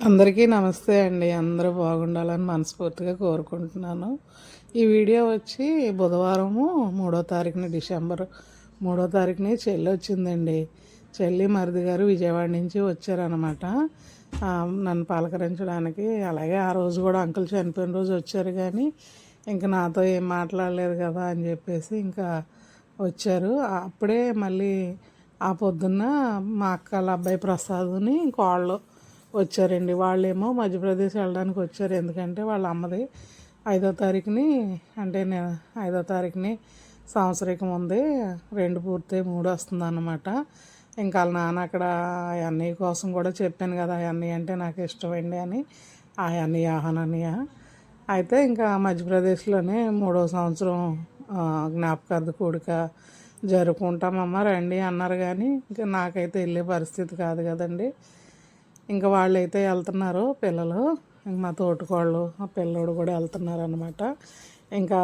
అందరికీ నమస్తే అండి. అందరూ బాగుండాలని మనస్ఫూర్తిగా కోరుకుంటున్నాను. ఈ వీడియో వచ్చి బుధవారము మూడో తారీఖున డిసెంబర్ మూడో తారీఖుని చెల్లి వచ్చిందండి. చెల్లి మరిది గారు విజయవాడ నుంచి వచ్చారనమాట నన్ను పలకరించడానికి. అలాగే ఆ రోజు కూడా అంకుల్ చనిపోయిన రోజు వచ్చారు కానీ ఇంకా నాతో ఏం మాట్లాడలేదు కదా అని చెప్పేసి ఇంకా వచ్చారు. అప్పుడే మళ్ళీ ఆ పొద్దున్న మా అక్కల అబ్బాయి ప్రసాద్ని కోళ్ళు వచ్చారండి. వాళ్ళేమో మధ్యప్రదేశ్ వెళ్ళడానికి వచ్చారు. ఎందుకంటే వాళ్ళ అమ్మది ఐదో తారీఖుని అంటే నేను ఐదో తారీఖుని సంవత్సరికం ఉంది. రెండు పూర్తి మూడు వస్తుంది అన్నమాట ఇంకా వాళ్ళ నాన్న అక్కడ ఆ అన్నయ్య కోసం కూడా చెప్పాను కదా ఆ అన్నయ్య అంటే నాకు ఇష్టమండి అని ఆ అన్నయ్య ఆహన్ అన్నయ్య అయితే ఇంకా మధ్యప్రదేశ్లోనే మూడో సంవత్సరం జ్ఞాపకార్థ కూడిక జరుపుకుంటామమ్మ రండి అన్నారు కానీ ఇంకా నాకైతే వెళ్ళే పరిస్థితి కాదు కదండి. ఇంకా వాళ్ళు అయితే వెళ్తున్నారు పిల్లలు. ఇంక మా తోటికోళ్ళు ఆ పిల్లోడు కూడా వెళ్తున్నారు అనమాట ఇంకా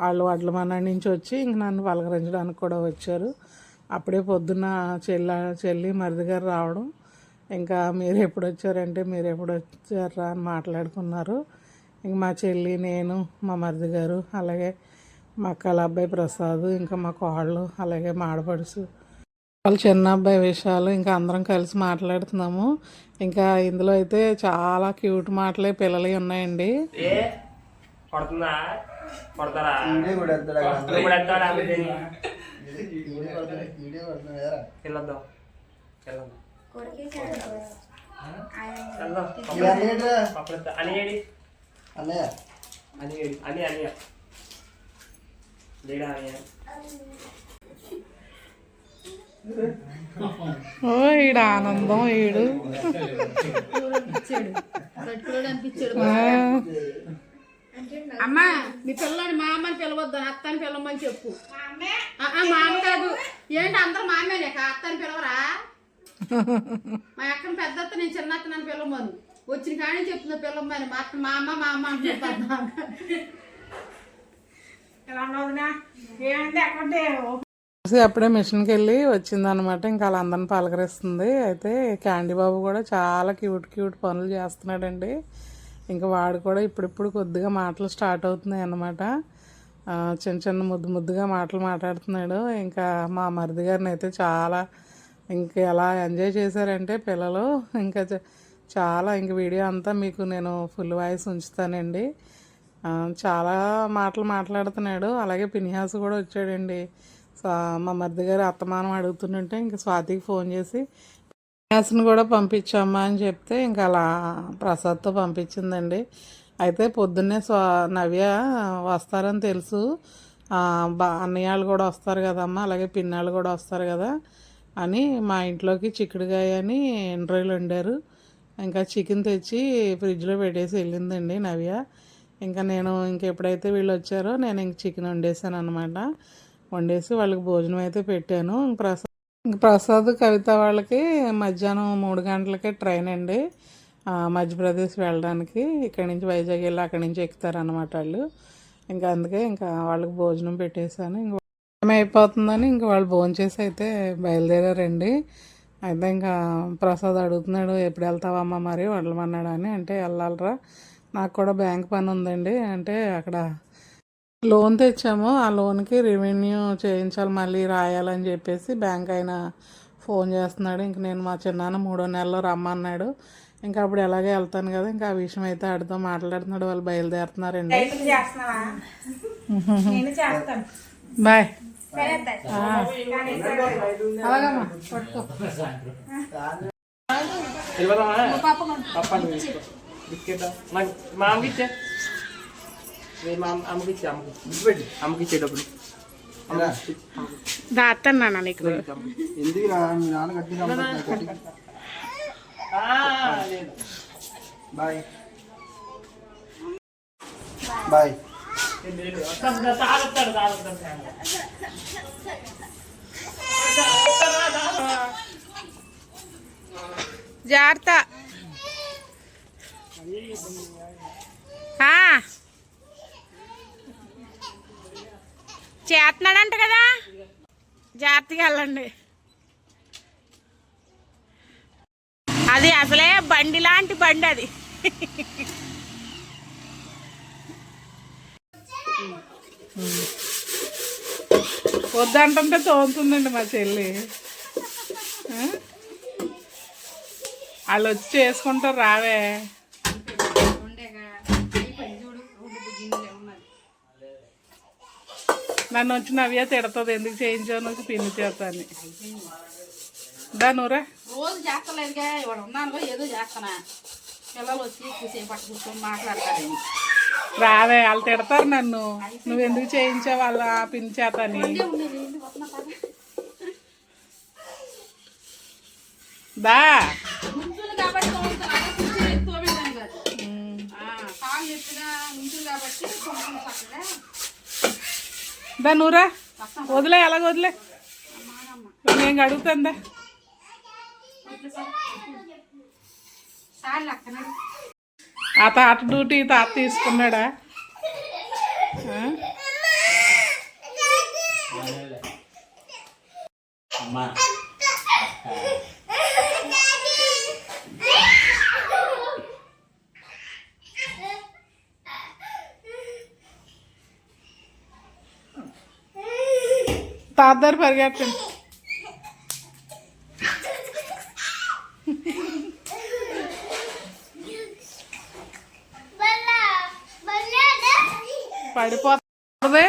వాళ్ళు వడ్ల మన నుంచి వచ్చి ఇంక నన్ను పలకరించడానికి కూడా వచ్చారు. అప్పుడే పొద్దున్న చెల్ల చెల్లి మరిది గారు రావడం. ఇంకా మీరు ఎప్పుడు వచ్చారంటే మీరు ఎప్పుడు వచ్చారా అని మాట్లాడుకున్నారు. ఇంక మా చెల్లి నేను మా మరిది గారు అలాగే మా అక్కల అబ్బాయి ప్రసాద్ ఇంకా మా కోళ్ళు అలాగే మా వాళ్ళ చిన్న అబ్బాయి విషయాలు ఇంకా అందరం కలిసి మాట్లాడుతున్నాము. ఇంకా ఇందులో అయితే చాలా క్యూట్ మాటలే పిల్లలు ఉన్నాయండి. అని ఏడి? అన్నయ్య? అని ఏడి? అని అని లేడా అని ఓ ఈడు ఆనందం ఈడు. అమ్మా మీ పిల్లని మా అమ్మని పిలవద్దు అత్తని పిలవమని చెప్పు. ఆ, ఆ, మా అమ్మ కాదు. ఏంటి అందరూ మా అమ్మేనే? కా అత్తని పిలవరా? మా అక్కని పెద్ద అత్త నేను చిన్న అత్త నన్ను పిలవమను. వచ్చిన కానీ చెప్తున్నా పిలవమని. మా అత్త మా అమ్మ మా అమ్మ అంటున్నారు చూసి అప్పుడే మిషన్కి వెళ్ళి వచ్చిందనమాట ఇంకా వాళ్ళందరిని పలకరిస్తుంది. అయితే క్యాండీ బాబు కూడా చాలా క్యూట్ క్యూట్ పనులు చేస్తున్నాడండి. ఇంకా వాడు కూడా ఇప్పుడిప్పుడు కొద్దిగా మాటలు స్టార్ట్ అవుతున్నాయి అన్నమాట. చిన్న చిన్న ముద్దు ముద్దుగా మాటలు మాట్లాడుతున్నాడు. ఇంకా మా మరిది గారిని అయితే చాలా ఇంక ఎలా ఎంజాయ్ చేశారంటే పిల్లలు ఇంకా చాలా ఇంక వీడియో అంతా మీకు నేను ఫుల్ వాయిస్ ఉంచుతానండి. చాలా మాటలు మాట్లాడుతున్నాడు. అలాగే పినిహాస్ కూడా వచ్చాడండి. మా మరిది గారు అత్తమానం అడుగుతుంటే ఇంకా స్వాతికి ఫోన్ చేసి పినిహాస్ని కూడా పంపించమ్మా అని చెప్తే ఇంకా అలా ప్రసాద్తో పంపించిందండి. అయితే పొద్దున్నే స్వా నవ్య వస్తారని తెలుసు. బా అన్నయ్యాళ్ళు కూడా వస్తారు కదమ్మా అలాగే పిన్నాళ్ళు కూడా వస్తారు కదా అని మా ఇంట్లోకి చిక్కుడుకాయ అని ఎండ్రాయిలు వండారు. ఇంకా చికెన్ తెచ్చి ఫ్రిడ్జ్లో పెట్టేసి వెళ్ళిందండి నవ్య. ఇంకా నేను ఇంక ఎప్పుడైతే వీళ్ళు వచ్చారో నేను ఇంక చికెన్ వండేసాను అనమాట వండేసి వాళ్ళకి భోజనం అయితే పెట్టాను. ప్రసాద్ ఇంక ప్రసాద్ కవిత వాళ్ళకి మధ్యాహ్నం మూడు గంటలకే ట్రైన్ అండి. మధ్యప్రదేశ్ వెళ్ళడానికి. ఇక్కడి నుంచి వైజాగ్ వెళ్ళి అక్కడి నుంచి ఎక్కుతారనమాట వాళ్ళు. ఇంకా అందుకే ఇంకా వాళ్ళకి భోజనం పెట్టేశాను. ఇంక టైం అయిపోతుందని ఇంకా వాళ్ళు భోజనం చేసి అయితే బయలుదేరారండి. అయితే ఇంకా ప్రసాద్ అడుగుతున్నాడు ఎప్పుడు వెళ్తావమ్మా మరి? వడలమన్నాడు అని. అంటే వెళ్ళాలరా. నాకు కూడా బ్యాంక్ పని ఉందండి. అంటే అక్కడ లోన్ తెచ్చాము. ఆ లోన్కి రెవెన్యూ చేయించాలి మళ్ళీ రాయాలని చెప్పేసి బ్యాంక్ ఆయన ఫోన్ చేస్తున్నాడు. ఇంక నేను మా చిన్నాన్న మూడో నెలలో రమ్మన్నాడు. ఇంకా అప్పుడు ఎలాగే వెళ్తాను కదా ఇంకా ఆ విషయం అయితే ఆడితో మాట్లాడుతున్నాడు వాళ్ళు బయలుదేరుతున్నారండి. బాయ్. అలాగమ్మా పట్టుకో. బిస్కెట్? నాకు అమ్మకి ఇచ్చే అమ్మకి అమ్మకి ఇచ్చేటప్పుడు నీకు. ఎందుకు రా? మీ నాన్న కట్టి రమ్మంటున్నాడు, కట్టి. లేదు బాయ్. బాయ్. తాగుతాడు తాగుతాడు జాగ్రత్త చేస్తున్నాడంట కదా. జాగ్రత్తగా వెళ్ళండి. అది అసలే బండి లాంటి బండి అది. వద్దంటుంటే తోముతుందండి మా చెల్లి. వాళ్ళు వచ్చి చేసుకుంటారు రావే. నన్ను వచ్చి నవ్య తిడుతుంది ఎందుకు చేయించావు నువ్వు పిన్ని చేస్తాను దానురా రోజు చేస్తలేదుగా ఉన్నాను ఏదో చేస్తానా. పిల్లలు వచ్చి ఎక్కువసేపు పట్టు కూర్చొని మాట్లాడతారు. రావే వాళ్ళు తిడతారు నన్ను. నువ్వు ఎందుకు చేయించావు వాళ్ళ పిన్ని చేతని దా. దా వదిలే అలాగ వదిలే. నేను అడుగుతుందా ఆ తాత డ్యూటీ తాత తీసుకున్నాడా? అమ్మా. తాత దగ్గర పరిగెట్టండి పడిపోతుంది.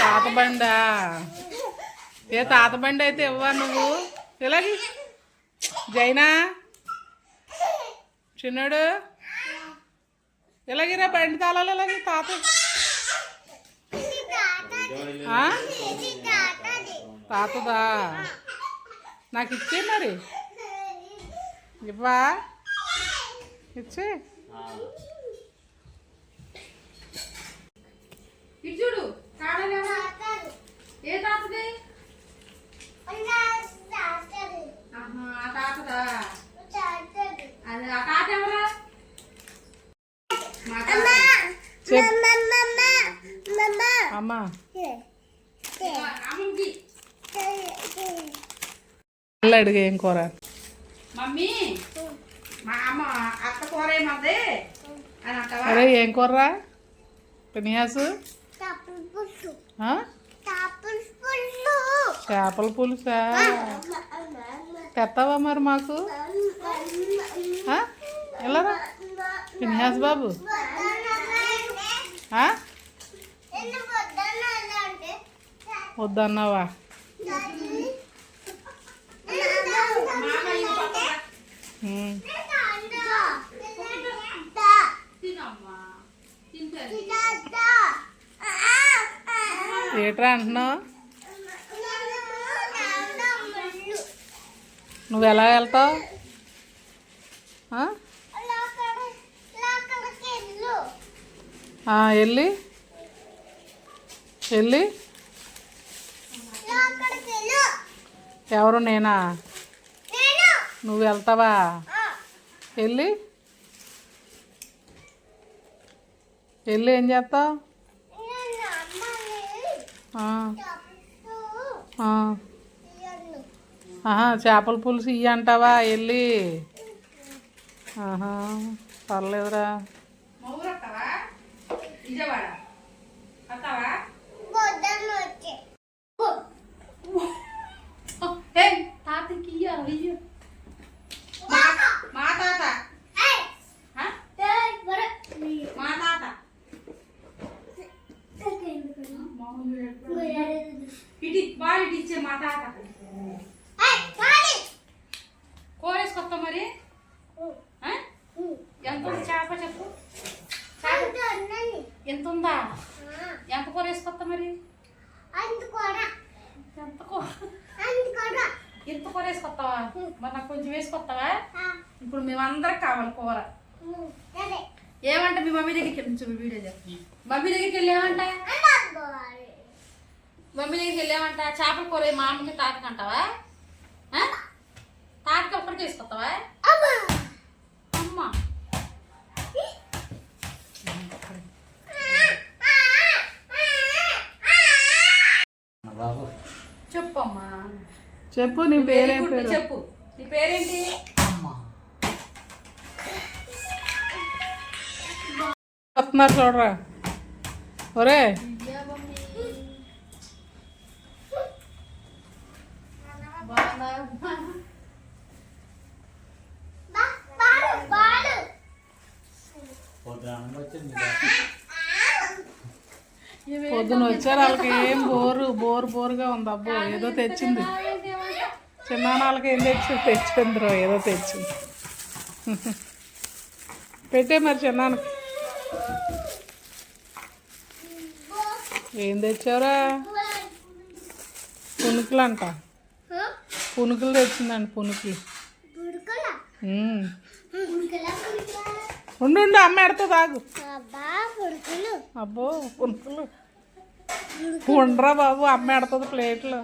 తాత బండా. ఏ తాత బండి అయితే ఇవ్వా నువ్వు. ఇలాగే. జైనా. చిన్నడు. ఇలాగిరా బండి తాళాలి ఇలాగే తాత ఆ? నాకు ఇచ్చే మరి. ఇవ్వా? ఇచ్చే? ఇటు చూడు కాడలేవా ఏ తాతది ఆహా, ఆ తాతదా అది ఆ తాత ఎవరా మా తాత. చెప్పు అమ్మా అమ్మకి మళ్ళీ అడిగి ఏం కూర? మమ్మీ మా అమ్మ అత్త కూర ఏమది? అరే ఏం కూరరా పినియాసు? చేపల పులుసా? తెస్తావా మరి మాకు? వెళ్ళరా పినియాస్ బాబు? వద్దన్నావా? ఏట్రా అంటున్నావు? నువ్వు ఎలా వెళ్తావు? వెళ్ళి వెళ్ళి. ఎవరు నేనా? నువ్వు వెళ్తావా? వెళ్ళి. వెళ్ళి ఏం చేస్తావు? ఆ, ఆ. ఆహా చేపల పులుసు ఇయ్యి అంటావా? వెళ్ళి. ఆహా పర్లేదురా. తాతకి ఇయ్యాలి ఇయ్య మా మా తాత ఆ? మా తాత ఇటు బాగా ఇటు ఇచ్చే మా తాత కోరేసుకొస్తా మరి? ఎంత ఉంది చేప చెప్పు. ఎంత ఉందా? ఎంత కూర వేసుకొస్తా మరి? ఎంత కూర ఎంత కూర వేసుకొస్తావా మరి నాకు కొంచెం వేసుకొస్తావా? ఇప్పుడు మేమందరికి కావాలి కూర. ఏమంట మీ మమ్మీ దగ్గరికి వెళ్ళి వీడియో చెప్పు మమ్మీ దగ్గరికి వెళ్ళి ఏమంట? మమ్మీ దగ్గరికి వెళ్ళి ఏమంట చేపల కూర మా అమ్మకి తాతకి అంటావా ఆ? తాతకి ఒక్కడికి వేసుకొస్తావా అమ్మ! బాబు చెప్పమ్మా. చెప్పు నీ పేరేం పేరు? చెప్పు. నీ పేరేంటి? వస్తున్నారు చూడరా? ఒరే పొద్దున వచ్చారు వాళ్ళకి ఏం బోరు బోరు బోరుగా ఉంది అబ్బో ఏదో తెచ్చింది. చిన్నాళ్ళకి ఏం తెచ్చి తెచ్చిందిరో ఏదో తెచ్చింది. పెట్టే మరి చిన్నానికి ఏం తెచ్చావురా? పునుకులు పునుకులు తెచ్చిందండి పునుకులు. ఉండు ఉండు అమ్మ ఎడతా ఆగు అబ్బో పునుకులు. ఉండరా బాబు అమ్మ ఎడుతుంది ప్లేట్లో.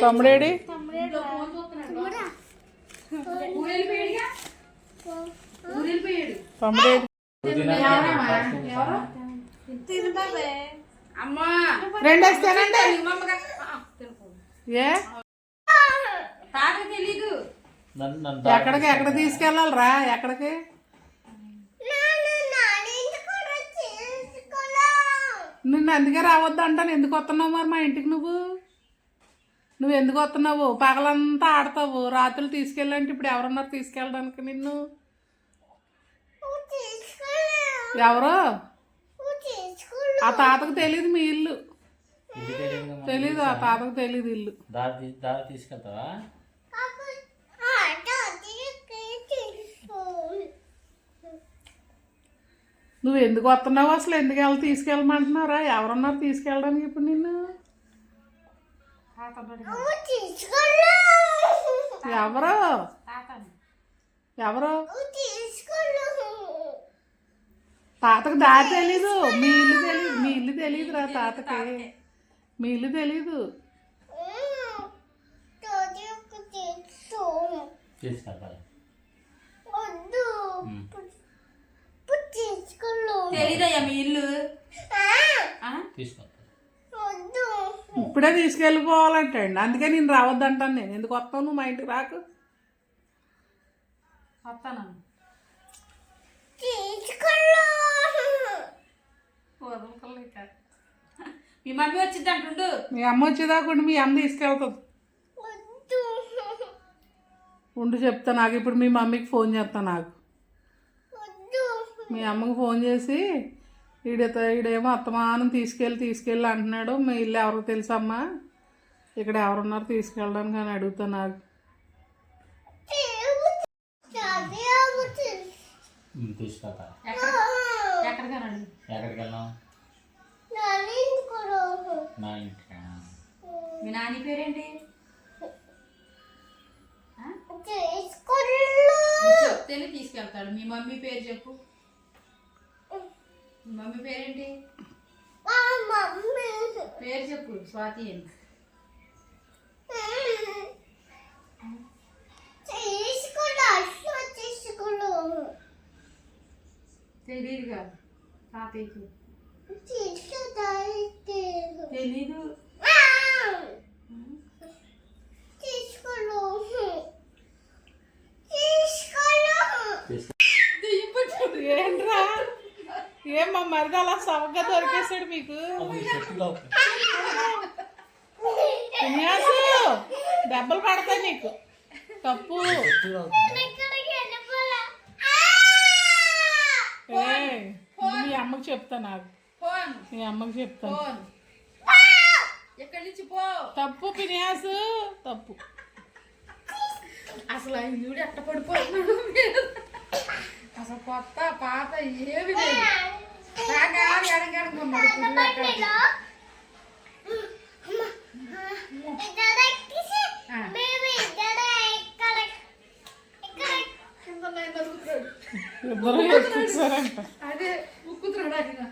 తమ్ముడేడి? రెండు. వేస్తానండి ఏ? తెలీదు. ఎక్కడికి ఎక్కడ తీసుకెళ్ళాలిరా? ఎక్కడికి? నిన్ను అందుకే రావద్దు అంటాను. ఎందుకు వస్తున్నావు మరి మా ఇంటికి నువ్వు? నువ్వు ఎందుకు వస్తున్నావు? పగలంతా ఆడతావు. రాత్రులు తీసుకెళ్ళంటే ఇప్పుడు ఎవరున్నారు తీసుకెళ్ళడానికి నిన్ను? ఎవరు? ఆ తాతకు తెలియదు మీ ఇల్లు. తెలీదు ఆ తాతకు తెలియదు ఇల్లు. దారి తీసుకెళ్తావా? నువ్వు ఎందుకు వస్తున్నావు అసలు? ఎందుకు వెళ్ళి తీసుకెళ్ళమంటున్నారా ఎవరున్నారు తీసుకెళ్ళడానికి ఇప్పుడు నిన్ను? ఎవరు? ఎవరు? తాతకు దారి తెలీదు. మీ ఇల్లు తెలీదు. మీ ఇల్లు తెలీదు తాతకి. మీ ఇల్లు తెలీదు. తీసుకెళ్తాను తెలీదయ్యా మీ ఇల్లు. ఆ? తీసుకెళ్తాను ఇప్పుడే తీసుకెళ్ళిపోవాలంటండి. అందుకే నేను రావద్దంటాను నేను. ఎందుకు వస్తావు నువ్వు మా ఇంటికి రాకు? వస్తాను. మీ మమ్మీ వచ్చింది అంటుండు మీ అమ్మ వచ్చేదాకా మీ అమ్మ తీసుకెళ్తుంది. ఉండు చెప్తా నాకు. ఇప్పుడు మీ మమ్మీకి ఫోన్ చేస్తా నాకు. మీ అమ్మకి ఫోన్ చేసి ఈడత ఈడేమో అత్తమానం తీసుకెళ్ళి తీసుకెళ్ళి అంటున్నాడు. మీ ఇల్లు ఎవరికి తెలుసమ్మా? ఇక్కడ ఎవరున్నారు తీసుకెళ్ళడానికి అని అడుగుతా నాకు. ఎక్కడికి వెళ్ళాం మీ నాని పేరేంటి? చెప్తేనే తీసుకెళ్తాడు. మీ మమ్మీ పేరు చెప్పు. మీ మమ్మీ పేరేంటి? పేరు చెప్పు స్వాతి అని. తెలియదుగా తాతయ్యకి తెలీదు ఏంట్రా? ఏమమ్మా మరిది అలా సవగ్గా దొరికేసాడు మీకు? విన్యాసు దెబ్బలు పడతాయి నీకు. తప్పు. మీ అమ్మకి చెప్తా నాకు. మీ అమ్మకి చెప్తాను ఎక్కడి నుంచి పో. తప్పు పినియాసు. తప్పు. అసలు ఆయన చూడు ఎట్ట పడిపోతున్నాడు. అసలు కొత్త పాత ఏమి లేదు. అదే ఉక్కు ఉరుకుతున్నాడు ఆయన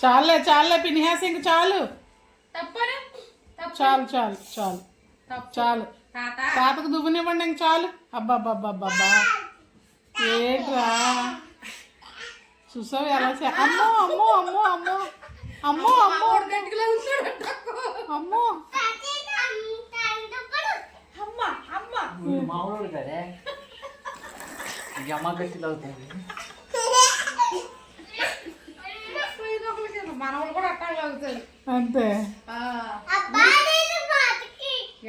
చాలే చాలే పినిహాస్ ఇంక చాలు. చాలు చాలు చాలు. చాలు. తాత. తాతకు దువ్వనివ్వండి ఇంక చాలు. అబ్బాబ్బాబ్బా ఏంట్రా? చూసావు ఎలా అమ్మో అమ్మో అమ్మో అమ్మో. అమ్మో అమ్మో అమ్మో. అమ్మ. అమ్మ మామూలు కదే. ఇక అమ్మ గట్టిలో అవుతుంది మనవాళ్ళు కూడా అట్టాలు అవుతారు అంతే.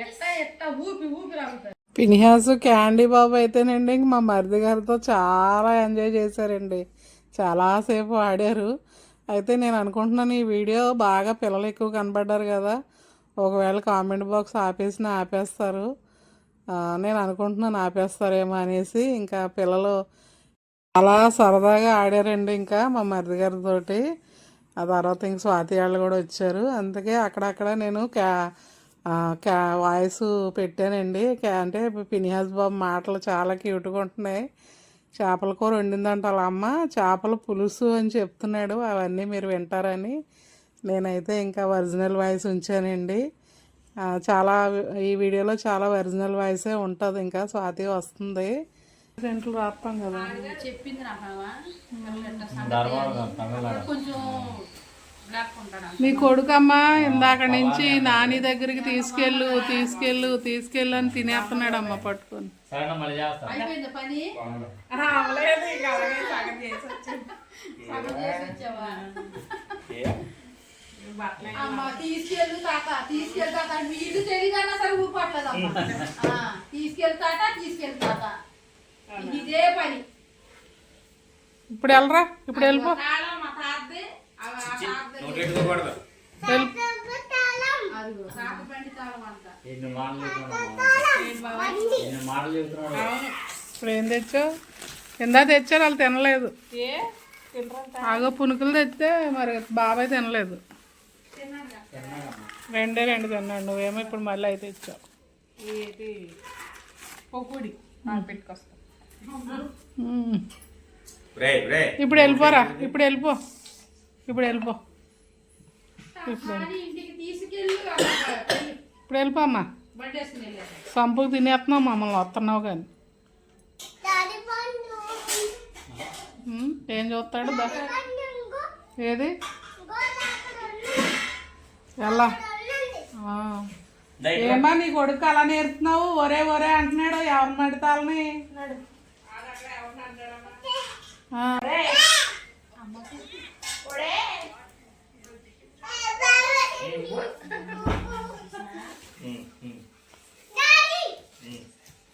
ఎట్ట ఎట్ట ఊపి ఊపి రాగుతారు. పినిహాస్ క్యాండీ బాబు అయితేనండి ఇంక మా మరిది గారితో చాలా ఎంజాయ్ చేశారండి. చాలాసేపు ఆడారు. అయితే నేను అనుకుంటున్నాను ఈ వీడియో బాగా పిల్లలు ఎక్కువ కనబడ్డారు కదా. ఒకవేళ కామెంట్ బాక్స్ ఆపేసిన ఆపేస్తారు. నేను అనుకుంటున్నాను ఆపేస్తారేమో అనేసి ఇంకా పిల్లలు చాలా సరదాగా ఆడారండి ఇంకా మా మరిది గారితోటి. ఆ తర్వాత ఇంక స్వాతి వాళ్ళు కూడా వచ్చారు. అందుకే అక్కడక్కడ నేను క్యా క్యా వాయిస్ పెట్టానండి. క్యా అంటే పినిహాజ్ బాబు మాటలు చాలా క్యూట్గా ఉంటున్నాయి. చేపల కూర వండిందంట వాళ్ళ అమ్మ. చేపల పులుసు అని చెప్తున్నాడు. అవన్నీ మీరు వింటారని నేనైతే ఇంకా ఒరిజినల్ వాయిస్ ఉంచానండి. చాలా ఈ వీడియోలో చాలా ఒరిజినల్ వాయిసే ఉంటుంది. ఇంకా స్వాతి వస్తుంది. సెంట్లు రాస్తాం కదా. చెప్పింది. కొంచెం నీ కొడుకమ్మ ఇందాక నుంచి నాని దగ్గరికి తీసుకెళ్ళు తీసుకెళ్ళు తీసుకెళ్ళు అని పట్టుకొని. వచ్చావా? అమ్మ తీసుకెళ్ళు తాత తీసుకెళ్ళు తాత. ఇదే పని. ఇప్పుడు వెళ్ళరా? ఇప్పుడు వెళ్ళిపో. ఇప్పుడు ఏం తెచ్చావు? ఇందా తెచ్చారు వాళ్ళు తినలేదు. ఆగో పునుకులు తెస్తే మరి బాబాయ్ తినలేదు. రెండే రెండు తిన్నాడు. నువ్వేమో ఇప్పుడు మళ్ళీ అయితే ఇచ్చావు పొడి పెట్టుకొస్తా. ఇప్పుడు వెళ్ళిపోరా ఇప్పుడు వెళ్ళిపో. ఇప్పుడు వెళ్ళిపో. ఇప్పుడు వెళ్ళిపో అమ్మా. బండి వేసుకుని వెళ్ళారు సంపుకు తినేస్తున్నావు మమ్మల్ని వస్తున్నావు కానీ. ఏం చూస్తాడు? ఏది? ఎలా ఆ. ఏమ్మా నీ కొడుకు అలా నేర్పుతున్నావు? ఒరే ఒరే అంటున్నాడు ఎవరిని నడతాలని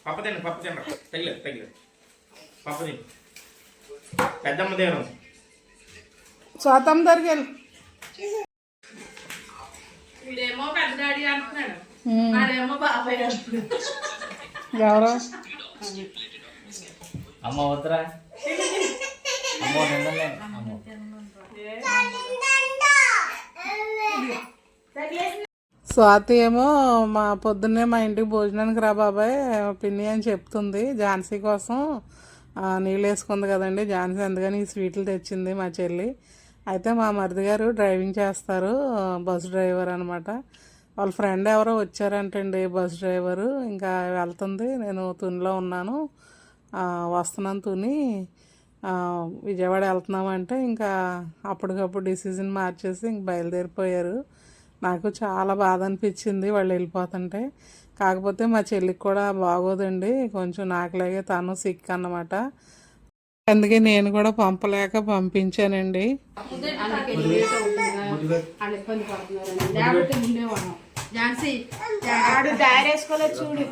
పప్ప తిన్న పప్ప తిన్న తగిలేదు తగిలేదు పప్ప తిని పెద్దమ్మ దేవరం. స్వాతం దగ్గరికి వెళ్ళు వీడేమో పెద్ద డాడీ అంటున్నాడు. ఆడేమో బాబాయ్ అంటున్నాడు. ఎవరు? అమ్మ వద్దరా. అమ్మ అమ్మ స్వాతి ఏమో మా పొద్దున్నే మా ఇంటికి భోజనానికి రా బాబాయ్ పిన్ని అని చెప్తుంది ఝాన్సీ కోసం. నీళ్ళు వేసుకుంది కదండి ఝాన్సీ అందుకని ఈ స్వీట్లు తెచ్చింది మా చెల్లి. అయితే మా మరిది గారు డ్రైవింగ్ చేస్తారు బస్ డ్రైవర్ అనమాట వాళ్ళ ఫ్రెండ్ ఎవరో వచ్చారంటండి బస్ డ్రైవరు. ఇంకా వెళ్తుంది నేను తునిలో ఉన్నాను. ఆ, వస్తున్నాను తుని ఆ, విజయవాడ వెళ్తున్నామంటే ఇంకా అప్పటికప్పుడు డిసిజన్ మార్చేసి ఇంక బయలుదేరిపోయారు. నాకు చాలా బాధ అనిపించింది వాళ్ళు వెళ్ళిపోతుంటే. కాకపోతే మా చెల్లికి కూడా బాగోదండి. కొంచెం నాకులాగే తను సిక్ అన్నమాట. అందుకే నేను కూడా పంపలేక పంపించానండి. ఝాన్సీ చూడు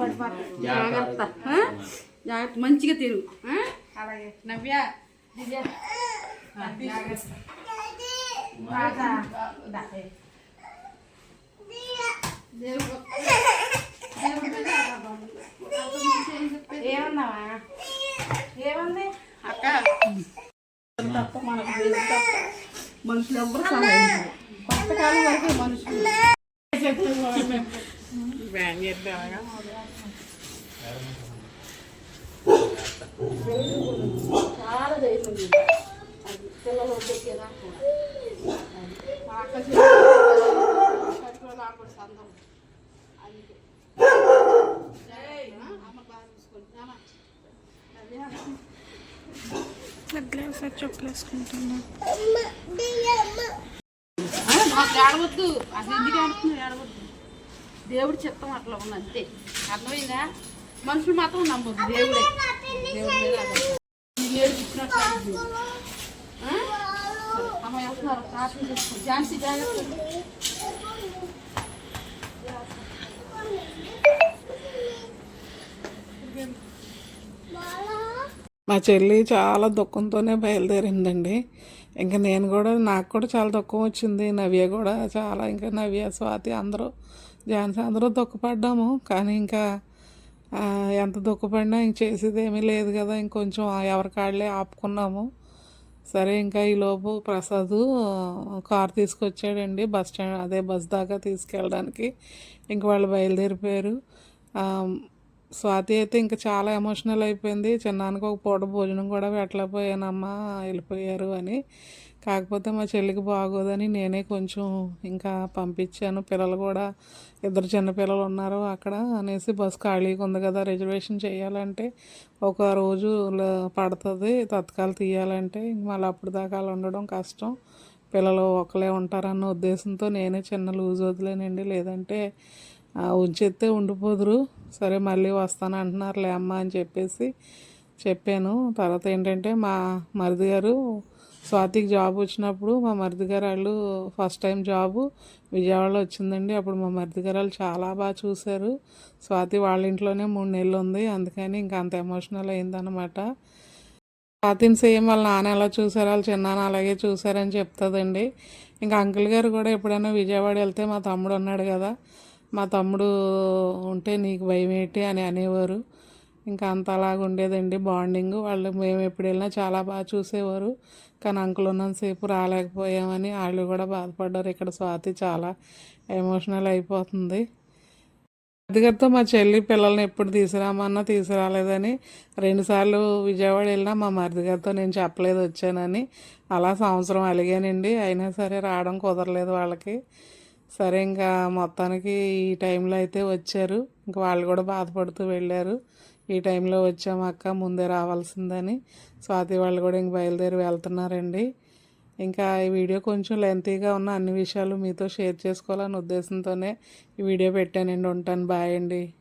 జాగ్రత్త మంచిగా? అలాగే. నవ్య దివ్య? ఏమన్నావా? ఏమంది? అక్క. తప్ప మనకు తప్ప మనుషులు ఎవ్వరు వరకు మనుషులు. బ్యాన్ అలాగా చాలా ధైర్యం ఉంది. అది పిల్లలు వద్దెక్కేదా మా అక్క సందం. అందుకే. అమ్మ బాగా చూసుకోండి. నాన్న. అదే అన్న. ఏడవద్దు అసలు ఎందుకు ఏడుతున్నావు ఏడవద్దు దేవుడి చిత్తం అట్లా ఉంది అంతే అర్థమైందా మనుషులు మాత్రం నమ్మొద్దు దేవుడే. అమ్మ ప్రార్థన ఝాన్సీ జాగ్రత్త. మా చెల్లి చాలా దుఃఖంతోనే బయలుదేరిందండి. ఇంకా నేను కూడా నాకు కూడా చాలా దుఃఖం వచ్చింది. నవ్య కూడా చాలా. ఇంకా నవ్య స్వాతి అందరూ ఝాన్సీ అందరూ దుఃఖపడ్డాము. కానీ ఇంకా ఎంత దుఃఖపడినా ఇంక చేసేది ఏమీ లేదు కదా ఇంకొంచెం ఎవరి కాళ్ళే ఆపుకున్నాము. సరే ఇంకా ఈలోపు ప్రసాద్ కార్ తీసుకొచ్చాడండి బస్ స్టాండ్ అదే బస్ దాకా తీసుకెళ్ళడానికి. ఇంక వాళ్ళు బయలుదేరిపోయారు. స్వాతి అయితే ఇంకా చాలా ఎమోషనల్ అయిపోయింది. చిన్నానికి ఒక పూట భోజనం కూడా పెట్టలేకపోయానమ్మా వెళ్ళిపోయారు అని. కాకపోతే మా చెల్లికి బాగోదని నేనే కొంచెం ఇంకా పంపించాను. పిల్లలు కూడా ఇద్దరు చిన్న పిల్లలు ఉన్నారు అక్కడ అనేసి బస్ ఖాళీగా ఉంది కదా రిజర్వేషన్ చేయాలంటే ఒక రోజు పడుతుంది తత్కాలు తీయాలంటే మళ్ళీ అప్పుడు దాకా అలా ఉండడం కష్టం. పిల్లలు ఒకలే ఉంటారన్న ఉద్దేశంతో నేనే చిన్న లూజ్ వదిలేనండి. లేదంటే ఉంచెత్తే ఉండిపోదురు. సరే మళ్ళీ వస్తాను అంటున్నారులే అమ్మ అని చెప్పేసి చెప్పాను. తర్వాత ఏంటంటే మా మరిది గారు స్వాతికి జాబ్ వచ్చినప్పుడు మా మరిది వాళ్ళు ఫస్ట్ టైం జాబు విజయవాడలో వచ్చిందండి. అప్పుడు మా మరిదిగారాలు వాళ్ళు చాలా బాగా చూశారు. స్వాతి వాళ్ళ ఇంట్లోనే మూడు నెలలు ఉంది. అందుకని ఇంకా అంత ఎమోషనల్ అయిందనమాట స్వాతిని సేమ్ వాళ్ళ నాన్న ఎలా చూసారు వాళ్ళ చిన్నాన్న అలాగే చూసారని చెప్తుందండి. ఇంకా అంకుల్ గారు కూడా ఎప్పుడైనా విజయవాడ వెళ్తే మా తమ్ముడు ఉన్నాడు కదా మా తమ్ముడు ఉంటే నీకు భయం ఏంటి అని అనేవారు. ఇంకా అంత అలాగ ఉండేదండి బాండింగ్. వాళ్ళు మేము ఎప్పుడు వెళ్ళినా చాలా బాగా చూసేవారు. కానీ అంకుల్ ఉన్నంతసేపు రాలేకపోయామని వాళ్ళు కూడా బాధపడ్డారు. ఇక్కడ స్వాతి చాలా ఎమోషనల్ అయిపోతుంది. అదిగారితో మా చెల్లి పిల్లల్ని ఎప్పుడు తీసుకురామన్నా తీసుకురాలేదని రెండుసార్లు విజయవాడ వెళ్ళినా మా మరిదిగారితో నేను చెప్పలేదు వచ్చానని అలా సంవత్సరం అలిగానండి. అయినా సరే రావడం కుదరలేదు వాళ్ళకి. సరే ఇంకా మొత్తానికి ఈ టైంలో అయితే వచ్చారు. ఇంకా వాళ్ళు కూడా బాధపడుతూ వెళ్ళారు. ఈ టైంలో వచ్చాము అక్క ముందే రావాల్సిందని. స్వాతి వాళ్ళు కూడా ఇంక బయలుదేరి వెళ్తున్నారండి. ఇంకా ఈ వీడియో కొంచెం లెంతీగా ఉన్న అన్ని విషయాలు మీతో షేర్ చేసుకోవాలనే ఉద్దేశంతోనే ఈ వీడియో పెట్టానండి. ఉంటాను. బాయ్ అండి.